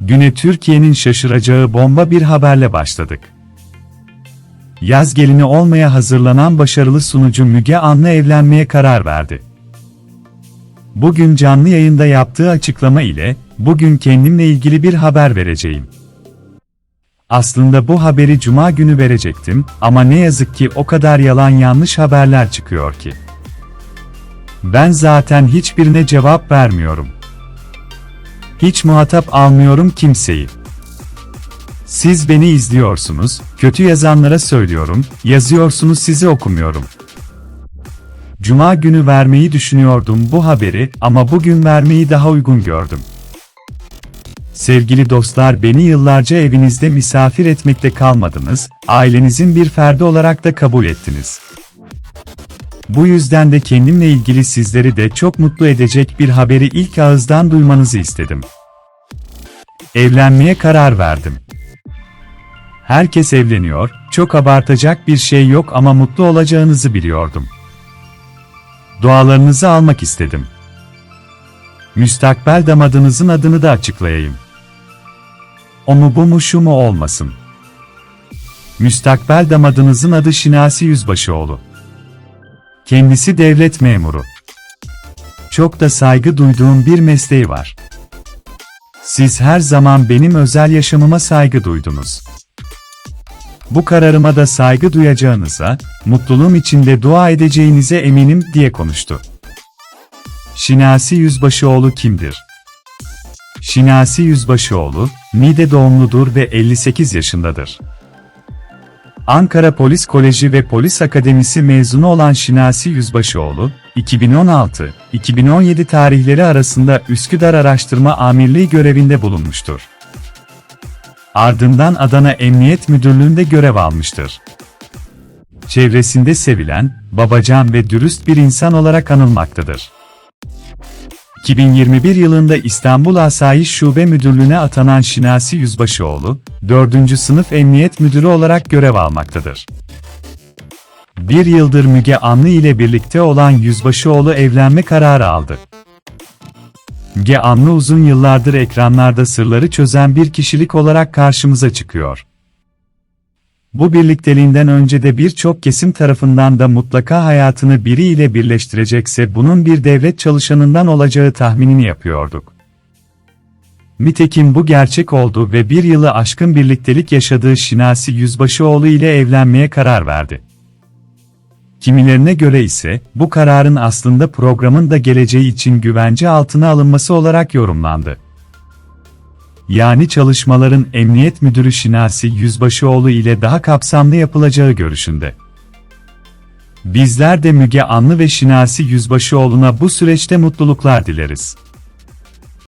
Güne Türkiye'nin şaşıracağı bomba bir haberle başladık. Yaz gelini olmaya hazırlanan başarılı sunucu Müge Anlı evlenmeye karar verdi. Bugün canlı yayında yaptığı açıklama ile, bugün kendimle ilgili bir haber vereceğim. Aslında bu haberi cuma günü verecektim ama ne yazık ki o kadar yalan yanlış haberler çıkıyor ki. Ben zaten hiçbirine cevap vermiyorum. Hiç muhatap almıyorum kimseyi. Siz beni izliyorsunuz, kötü yazanlara söylüyorum, yazıyorsunuz sizi okumuyorum. Cuma günü vermeyi düşünüyordum bu haberi ama bugün vermeyi daha uygun gördüm. Sevgili dostlar beni yıllarca evinizde misafir etmekte kalmadınız, ailenizin bir ferdi olarak da kabul ettiniz. Bu yüzden de kendimle ilgili sizleri de çok mutlu edecek bir haberi ilk ağızdan duymanızı istedim. Evlenmeye karar verdim. Herkes evleniyor, çok abartacak bir şey yok ama mutlu olacağınızı biliyordum. Dualarınızı almak istedim. Müstakbel damadınızın adını da açıklayayım. O mu bu mu şu mu olmasın. Müstakbel damadınızın adı Şinasi Yüzbaşıoğlu. Kendisi devlet memuru. Çok da saygı duyduğum bir mesleği var. Siz her zaman benim özel yaşamıma saygı duydunuz. Bu kararıma da saygı duyacağınıza, mutluluğum içinde dua edeceğinize eminim diye konuştu. Şinasi Yüzbaşıoğlu kimdir? Şinasi Yüzbaşıoğlu, Niğde doğumludur ve 58 yaşındadır. Ankara Polis Koleji ve Polis Akademisi mezunu olan Şinasi Yüzbaşıoğlu, 2016-2017 tarihleri arasında Üsküdar Araştırma Amirliği görevinde bulunmuştur. Ardından Adana Emniyet Müdürlüğü'nde görev almıştır. Çevresinde sevilen, babacan ve dürüst bir insan olarak anılmaktadır. 2021 yılında İstanbul Asayiş Şube Müdürlüğü'ne atanan Şinasi Yüzbaşıoğlu, 4. sınıf emniyet müdürü olarak görev almaktadır. Bir yıldır Müge Anlı ile birlikte olan Yüzbaşıoğlu evlenme kararı aldı. Müge Anlı uzun yıllardır ekranlarda sırları çözen bir kişilik olarak karşımıza çıkıyor. Bu birlikteliğinden önce de birçok kesim tarafından da mutlaka hayatını biriyle birleştirecekse bunun bir devlet çalışanından olacağı tahminini yapıyorduk. Nitekim bu gerçek oldu ve bir yılı aşkın birliktelik yaşadığı Şinasi Yüzbaşıoğlu ile evlenmeye karar verdi. Kimilerine göre ise, bu kararın aslında programın da geleceği için güvence altına alınması olarak yorumlandı. Yani çalışmaların Emniyet Müdürü Şinasi Yüzbaşıoğlu ile daha kapsamlı yapılacağı görüşünde. Bizler de Müge Anlı ve Şinasi Yüzbaşıoğlu'na bu süreçte mutluluklar dileriz.